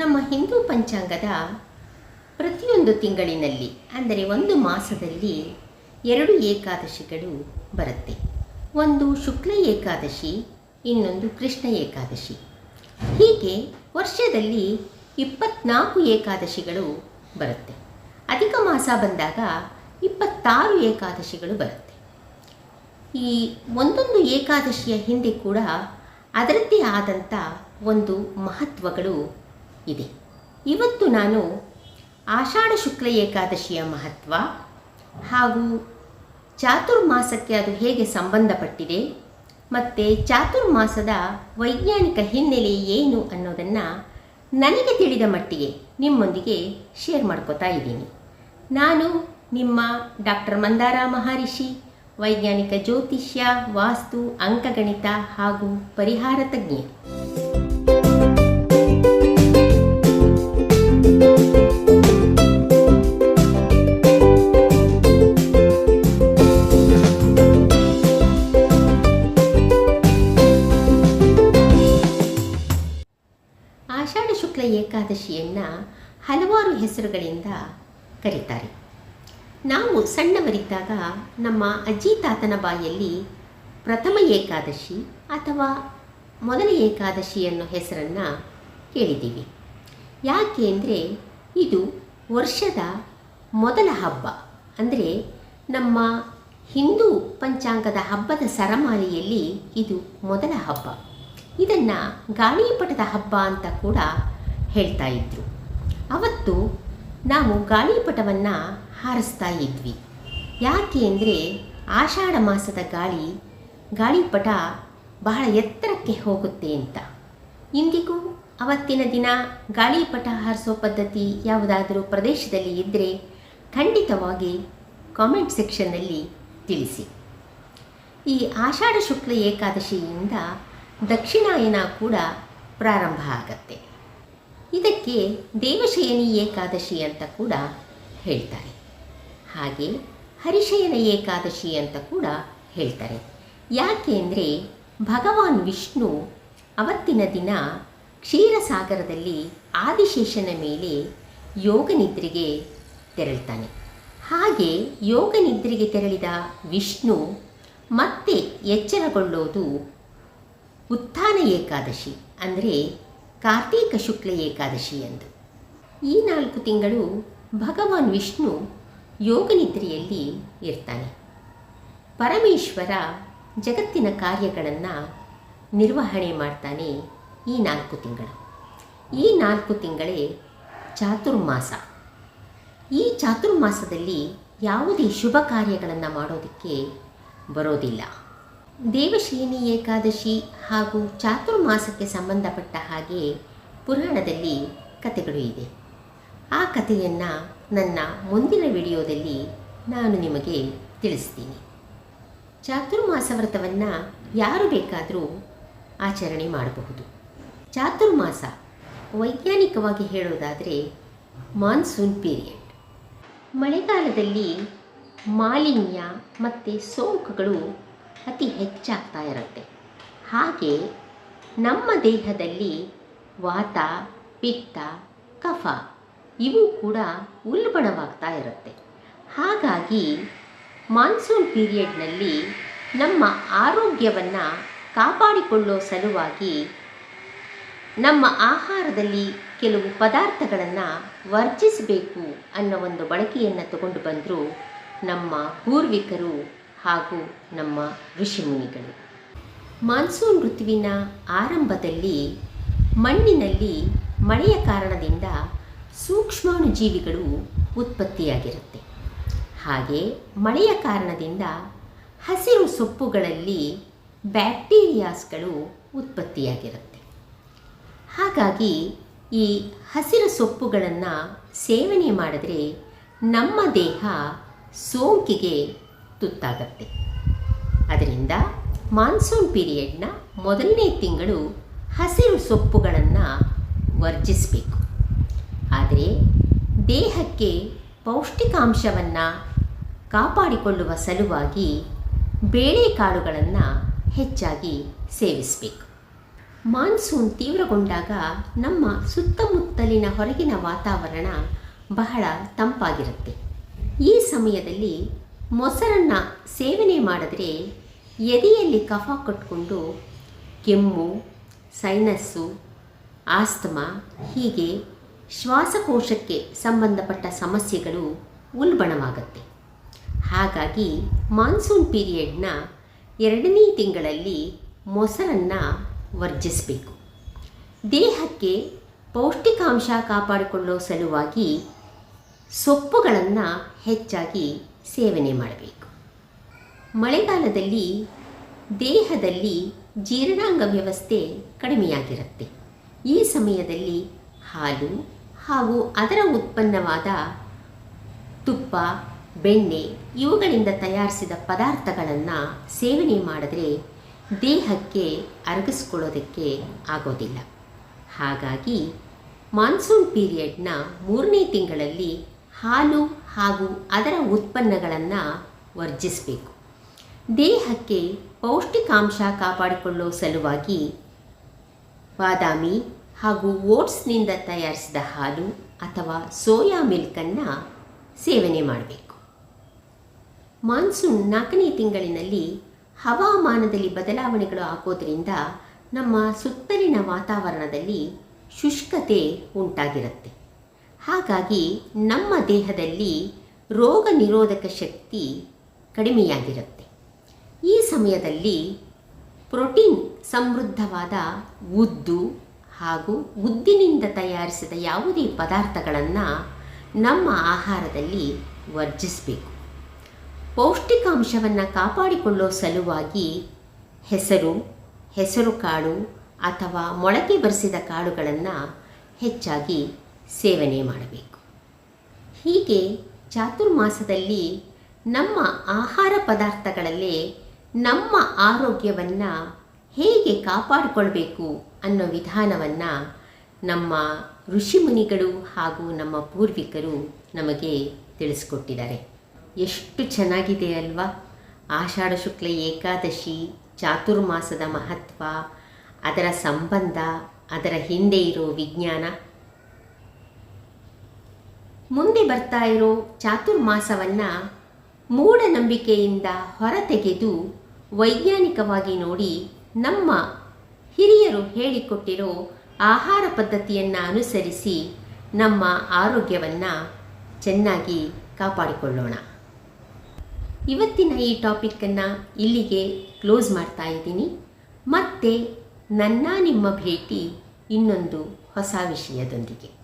ನಮ್ಮ ಹಿಂದೂ ಪಂಚಾಂಗದ ಪ್ರತಿಯೊಂದು ತಿಂಗಳಿನಲ್ಲಿ, ಅಂದರೆ ಒಂದು ಮಾಸದಲ್ಲಿ ಎರಡು ಏಕಾದಶಿಗಳು ಬರುತ್ತೆ. ಒಂದು ಶುಕ್ಲ ಏಕಾದಶಿ, ಇನ್ನೊಂದು ಕೃಷ್ಣ ಏಕಾದಶಿ. ಹೀಗೆ ವರ್ಷದಲ್ಲಿ ಇಪ್ಪತ್ನಾಲ್ಕು ಏಕಾದಶಿಗಳು ಬರುತ್ತೆ. ಅಧಿಕ ಮಾಸ ಬಂದಾಗ ಇಪ್ಪತ್ತಾರು ಏಕಾದಶಿಗಳು ಬರುತ್ತೆ. ಈ ಒಂದೊಂದು ಏಕಾದಶಿಯ ಹಿಂದೆ ಕೂಡ ಅದರದ್ದೇ ಆದಂಥ ಒಂದು ಮಹತ್ವಗಳು ಇದೆ. ಇವತ್ತು ನಾನು ಆಷಾಢ ಶುಕ್ಲ ಏಕಾದಶಿಯ ಮಹತ್ವ ಹಾಗೂ ಚಾತುರ್ಮಾಸಕ್ಕೆ ಅದು ಹೇಗೆ ಸಂಬಂಧಪಟ್ಟಿದೆ ಮತ್ತು ಚಾತುರ್ಮಾಸದ ವೈಜ್ಞಾನಿಕ ಹಿನ್ನೆಲೆ ಏನು ಅನ್ನೋದನ್ನು ನನಗೆ ತಿಳಿದ ಮಟ್ಟಿಗೆ ನಿಮ್ಮೊಂದಿಗೆ ಶೇರ್ ಮಾಡ್ಕೋತಾ ಇದ್ದೀನಿ. ನಾನು ನಿಮ್ಮ ಡಾಕ್ಟರ್ ಮಂದಾರ ಮಹರ್ಷಿ, ವೈಜ್ಞಾನಿಕ ಜ್ಯೋತಿಷ್ಯ, ವಾಸ್ತು, ಅಂಕಗಣಿತ ಹಾಗೂ ಪರಿಹಾರ ತಜ್ಞೆ. ಆಷಾಢ ಶುಕ್ಲ ಏಕಾದಶಿಯನ್ನು ಹಲವಾರು ಹೆಸರುಗಳಿಂದ ಕರೀತಾರೆ. ನಾವು ಸಣ್ಣವರಿದ್ದಾಗ ನಮ್ಮ ಅಜ್ಜಿ ತಾತನ ಬಾಯಲ್ಲಿ ಪ್ರಥಮ ಏಕಾದಶಿ ಅಥವಾ ಮೊದಲ ಏಕಾದಶಿ ಅನ್ನೋ ಹೆಸರನ್ನು ಕೇಳಿದ್ದೀವಿ. ಯಾಕೆ ಅಂದರೆ ಇದು ವರ್ಷದ ಮೊದಲ ಹಬ್ಬ. ಅಂದರೆ ನಮ್ಮ ಹಿಂದೂ ಪಂಚಾಂಗದ ಹಬ್ಬದ ಸರಮಾಲೆಯಲ್ಲಿ ಇದು ಮೊದಲ ಹಬ್ಬ. ಇದನ್ನು ಗಾಳಿಪಟದ ಹಬ್ಬ ಅಂತ ಕೂಡ ಹೇಳ್ತಾ ಇದ್ರು. ಅವತ್ತು ನಾವು ಗಾಳಿಪಟವನ್ನು ಹಾರಿಸ್ತಾ ಇದ್ವಿ. ಯಾಕೆ ಅಂದರೆ ಆಷಾಢ ಮಾಸದ ಗಾಳಿ, ಗಾಳಿಪಟ ಬಹಳ ಎತ್ತರಕ್ಕೆ ಹೋಗುತ್ತೆ ಅಂತ. ಇಂದಿಗೂ ಅವತ್ತಿನ ದಿನ ಗಾಳಿಪಟ ಹಾರಿಸೋ ಪದ್ಧತಿ ಯಾವುದಾದರೂ ಪ್ರದೇಶದಲ್ಲಿ ಇದ್ದರೆ ಖಂಡಿತವಾಗಿ ಕಾಮೆಂಟ್ ಸೆಕ್ಷನ್ನಲ್ಲಿ ತಿಳಿಸಿ. ಈ ಆಷಾಢ ಶುಕ್ಲ ಏಕಾದಶಿಯಿಂದ ದಕ್ಷಿಣಾಯನ ಕೂಡ ಪ್ರಾರಂಭ ಆಗತ್ತೆ. ಇದಕ್ಕೆ ದೇವಶಯನಿ ಏಕಾದಶಿ ಅಂತ ಕೂಡ ಹೇಳ್ತಾರೆ. ಹಾಗೆ ಹರಿಶಯನ ಏಕಾದಶಿ ಅಂತ ಕೂಡ ಹೇಳ್ತಾರೆ. ಯಾಕೆ ಅಂದರೆ ಭಗವಾನ್ ವಿಷ್ಣು ಅವತ್ತಿನ ದಿನ ಕ್ಷೀರಸಾಗರದಲ್ಲಿ ಆದಿಶೇಷನ ಮೇಲೆ ಯೋಗ ನಿದ್ರೆಗೆ ತೆರಳ್ತಾನೆ. ಹಾಗೆ ಯೋಗ ನಿದ್ರೆಗೆ ತೆರಳಿದ ವಿಷ್ಣು ಮತ್ತೆ ಎಚ್ಚರಗೊಳ್ಳೋದು ಉತ್ಥಾನ ಏಕಾದಶಿ ಅಂದರೆ ಕಾರ್ತೀಕ ಶುಕ್ಲ ಏಕಾದಶಿ ಎಂದು ಈ ನಾಲ್ಕು ತಿಂಗಳು ಭಗವಾನ್ ವಿಷ್ಣು ಯೋಗ ನಿದ್ರೆಯಲ್ಲಿ ಇರ್ತಾನೆ. ಪರಮೇಶ್ವರ ಜಗತ್ತಿನ ಕಾರ್ಯಗಳನ್ನು ನಿರ್ವಹಣೆ ಮಾಡ್ತಾನೆ ಈ ನಾಲ್ಕು ತಿಂಗಳು. ಈ ನಾಲ್ಕು ತಿಂಗಳೇ ಚಾತುರ್ಮಾಸ. ಈ ಚಾತುರ್ಮಾಸದಲ್ಲಿ ಯಾವುದೇ ಶುಭ ಕಾರ್ಯಗಳನ್ನು ಮಾಡೋದಕ್ಕೆ ಬರೋದಿಲ್ಲ. ದೇವಶಯನಿ ಏಕಾದಶಿ ಹಾಗೂ ಚಾತುರ್ಮಾಸಕ್ಕೆ ಸಂಬಂಧಪಟ್ಟ ಹಾಗೆ ಪುರಾಣದಲ್ಲಿ ಕಥೆಗಳು ಇದೆ. ಆ ಕಥೆಯನ್ನು ನನ್ನ ಮುಂದಿನ ವಿಡಿಯೋದಲ್ಲಿ ನಾನು ನಿಮಗೆ ತಿಳಿಸ್ತೀನಿ. ಚಾತುರ್ಮಾಸ ವ್ರತವನ್ನು ಯಾರು ಬೇಕಾದರೂ ಆಚರಣೆ ಮಾಡಬಹುದು. ಚಾತುರ್ಮಾಸ ವೈಜ್ಞಾನಿಕವಾಗಿ ಹೇಳೋದಾದರೆ ಮಾನ್ಸೂನ್ ಪೀರಿಯಡ್. ಮಳೆಗಾಲದಲ್ಲಿ ಮಾಲಿನ್ಯ ಮತ್ತು ಸೋಂಕುಗಳು ಅತಿ ಹೆಚ್ಚಾಗ್ತಾ ಇರುತ್ತೆ. ಹಾಗೆ ನಮ್ಮ ದೇಹದಲ್ಲಿ ವಾತ, ಪಿತ್ತ, ಕಫ ಇವು ಕೂಡ ಉಲ್ಬಣವಾಗ್ತಾ ಇರುತ್ತೆ. ಹಾಗಾಗಿ ಮಾನ್ಸೂನ್ ಪೀರಿಯಡ್ನಲ್ಲಿ ನಮ್ಮ ಆರೋಗ್ಯವನ್ನು ಕಾಪಾಡಿಕೊಳ್ಳೋ ಸಲುವಾಗಿ ನಮ್ಮ ಆಹಾರದಲ್ಲಿ ಕೆಲವು ಪದಾರ್ಥಗಳನ್ನು ವರ್ಜಿಸಬೇಕು ಅನ್ನೋ ಒಂದು ಬಳಕೆಯನ್ನು ತಗೊಂಡು ಬಂದರು ನಮ್ಮ ಪೂರ್ವಿಕರು ಹಾಗೂ ನಮ್ಮ ಋಷಿಮುನಿಗಳು. ಮಾನ್ಸೂನ್ ಋತುವಿನ ಆರಂಭದಲ್ಲಿ ಮಣ್ಣಿನಲ್ಲಿ ಮಳೆಯ ಕಾರಣದಿಂದ ಸೂಕ್ಷ್ಮಾಣುಜೀವಿಗಳು ಉತ್ಪತ್ತಿಯಾಗಿರುತ್ತೆ. ಹಾಗೆ ಮಳೆಯ ಕಾರಣದಿಂದ ಹಸಿರು ಸೊಪ್ಪುಗಳಲ್ಲಿ ಬ್ಯಾಕ್ಟೀರಿಯಾಸ್ಗಳು ಉತ್ಪತ್ತಿಯಾಗಿರುತ್ತೆ. ಹಾಗಾಗಿ ಈ ಹಸಿರು ಸೊಪ್ಪುಗಳನ್ನು ಸೇವನೆ ಮಾಡಿದ್ರೆ ನಮ್ಮ ದೇಹ ಸೋಂಕಿಗೆ ತುತ್ತಾಗತ್ತೆ. ಅದರಿಂದ ಮಾನ್ಸೂನ್ ಪೀರಿಯಡ್ನ ಮೊದಲನೇ ತಿಂಗಳು ಹಸಿರು ಸೊಪ್ಪುಗಳನ್ನು ವರ್ಜಿಸಬೇಕು. ಆದರೆ ದೇಹಕ್ಕೆ ಪೌಷ್ಟಿಕಾಂಶವನ್ನು ಕಾಪಾಡಿಕೊಳ್ಳುವ ಸಲುವಾಗಿ ಬೇಳೆಕಾಳುಗಳನ್ನು ಹೆಚ್ಚಾಗಿ ಸೇವಿಸಬೇಕು. ಮಾನ್ಸೂನ್ ತೀವ್ರಗೊಂಡಾಗ ನಮ್ಮ ಸುತ್ತಮುತ್ತಲಿನ ಹೊರಗಿನ ವಾತಾವರಣ ಬಹಳ ತಂಪಾಗಿರುತ್ತೆ. ಈ ಸಮಯದಲ್ಲಿ ಮೊಸರನ್ನು ಸೇವನೆ ಮಾಡಿದ್ರೆ ಎದೆಯಲ್ಲಿ ಕಫ ಕಟ್ಕೊಂಡು ಕೆಮ್ಮು, ಸೈನಸ್ಸು, ಆಸ್ತಮಾ, ಹೀಗೆ ಶ್ವಾಸಕೋಶಕ್ಕೆ ಸಂಬಂಧಪಟ್ಟ ಸಮಸ್ಯೆಗಳು ಉಲ್ಬಣವಾಗುತ್ತೆ. ಹಾಗಾಗಿ ಮಾನ್ಸೂನ್ ಪೀರಿಯಡ್ನ ಎರಡನೇ ತಿಂಗಳಲ್ಲಿ ಮೊಸರನ್ನು ವರ್ಜಿಸಬೇಕು. ದೇಹಕ್ಕೆ ಪೌಷ್ಟಿಕಾಂಶ ಕಾಪಾಡಿಕೊಳ್ಳೋ ಸಲುವಾಗಿ ಸೊಪ್ಪುಗಳನ್ನು ಹೆಚ್ಚಾಗಿ ಸೇವನೆ ಮಾಡಬೇಕು. ಮಳೆಗಾಲದಲ್ಲಿ ದೇಹದಲ್ಲಿ ಜೀರ್ಣಾಂಗ ವ್ಯವಸ್ಥೆ ಕಡಿಮೆಯಾಗಿರುತ್ತೆ. ಈ ಸಮಯದಲ್ಲಿ ಹಾಲು ಹಾಗೂ ಅದರ ಉತ್ಪನ್ನವಾದ ತುಪ್ಪ, ಬೆಣ್ಣೆ ಇವುಗಳಿಂದ ತಯಾರಿಸಿದ ಪದಾರ್ಥಗಳನ್ನು ಸೇವನೆ ಮಾಡಿದ್ರೆ ದೇಹಕ್ಕೆ ಅರಗಿಸ್ಕೊಳ್ಳೋದಕ್ಕೆ ಆಗೋದಿಲ್ಲ. ಹಾಗಾಗಿ ಮಾನ್ಸೂನ್ ಪೀರಿಯಡ್ನ ಮೂರನೇ ತಿಂಗಳಲ್ಲಿ ಹಾಲು ಹಾಗೂ ಅದರ ಉತ್ಪನ್ನಗಳನ್ನು ವರ್ಜಿಸಬೇಕು. ದೇಹಕ್ಕೆ ಪೌಷ್ಟಿಕಾಂಶ ಕಾಪಾಡಿಕೊಳ್ಳೋ ಸಲುವಾಗಿ ಬಾದಾಮಿ ಹಾಗೂ ಓಟ್ಸ್ನಿಂದ ತಯಾರಿಸಿದ ಹಾಲು ಅಥವಾ ಸೋಯಾ ಮಿಲ್ಕನ್ನು ಸೇವನೆ ಮಾಡಬೇಕು. ಮಾನ್ಸೂನ್ ನಾಲ್ಕನೇ ತಿಂಗಳಿನಲ್ಲಿ ಹವಾಮಾನದಲ್ಲಿ ಬದಲಾವಣೆಗಳು ಆಗೋದ್ರಿಂದ ನಮ್ಮ ಸುತ್ತಲಿನ ವಾತಾವರಣದಲ್ಲಿ ಶುಷ್ಕತೆ ಉಂಟಾಗಿರುತ್ತೆ. ಹಾಗಾಗಿ ನಮ್ಮ ದೇಹದಲ್ಲಿ ರೋಗ ನಿರೋಧಕ ಶಕ್ತಿ ಕಡಿಮೆಯಾಗಿರುತ್ತೆ. ಈ ಸಮಯದಲ್ಲಿ ಪ್ರೋಟೀನ್ ಸಮೃದ್ಧವಾದ ಉದ್ದು ಹಾಗೂ ಉದ್ದಿನಿಂದ ತಯಾರಿಸಿದ ಯಾವುದೇ ಪದಾರ್ಥಗಳನ್ನು ನಮ್ಮ ಆಹಾರದಲ್ಲಿ ವರ್ಜಿಸಬೇಕು. ಪೌಷ್ಟಿಕಾಂಶವನ್ನು ಕಾಪಾಡಿಕೊಳ್ಳೋ ಸಲುವಾಗಿ ಹೆಸರು ಹೆಸರು ಕಾಳು ಅಥವಾ ಮೊಳಕೆ ಬರಿಸಿದ ಕಾಳುಗಳನ್ನು ಹೆಚ್ಚಾಗಿ ಸೇವನೆ ಮಾಡಬೇಕು. ಹೀಗೆ ಚಾತುರ್ಮಾಸದಲ್ಲಿ ನಮ್ಮ ಆಹಾರ ಪದಾರ್ಥಗಳಲ್ಲೇ ನಮ್ಮ ಆರೋಗ್ಯವನ್ನು ಹೇಗೆ ಕಾಪಾಡಿಕೊಳ್ಬೇಕು ಅನ್ನೋ ವಿಧಾನವನ್ನು ನಮ್ಮ ಋಷಿಮುನಿಗಳು ಹಾಗೂ ನಮ್ಮ ಪೂರ್ವಿಕರು ನಮಗೆ ತಿಳಿಸ್ಕೊಟ್ಟಿದ್ದಾರೆ. ಎಷ್ಟು ಚೆನ್ನಾಗಿದೆ ಅಲ್ವಾ? ಆಷಾಢ ಶುಕ್ಲ ಏಕಾದಶಿ, ಚಾತುರ್ಮಾಸದ ಮಹತ್ವ, ಅದರ ಸಂಬಂಧ, ಅದರ ಹಿಂದೆ ಇರೋ ವಿಜ್ಞಾನ. ಮುಂದೆ ಬರ್ತಾ ಇರೋ ಚಾತುರ್ಮಾಸವನ್ನು ಮೂಢನಂಬಿಕೆಯಿಂದ ಹೊರತೆಗೆದು ವೈಜ್ಞಾನಿಕವಾಗಿ ನೋಡಿ ನಮ್ಮ ಹಿರಿಯರು ಹೇಳಿಕೊಟ್ಟಿರೋ ಆಹಾರ ಪದ್ಧತಿಯನ್ನು ಅನುಸರಿಸಿ ನಮ್ಮ ಆರೋಗ್ಯವನ್ನು ಚೆನ್ನಾಗಿ ಕಾಪಾಡಿಕೊಳ್ಳೋಣ. ಇವತ್ತಿನ ಈ ಟಾಪಿಕ್ಕನ್ನು ಇಲ್ಲಿಗೆ ಕ್ಲೋಸ್ ಮಾಡ್ತಾ ಇದ್ದೀನಿ. ಮತ್ತೆ ನನ್ನ ನಿಮ್ಮ ಭೇಟಿ ಇನ್ನೊಂದು ಹೊಸ ವಿಷಯದೊಂದಿಗೆ.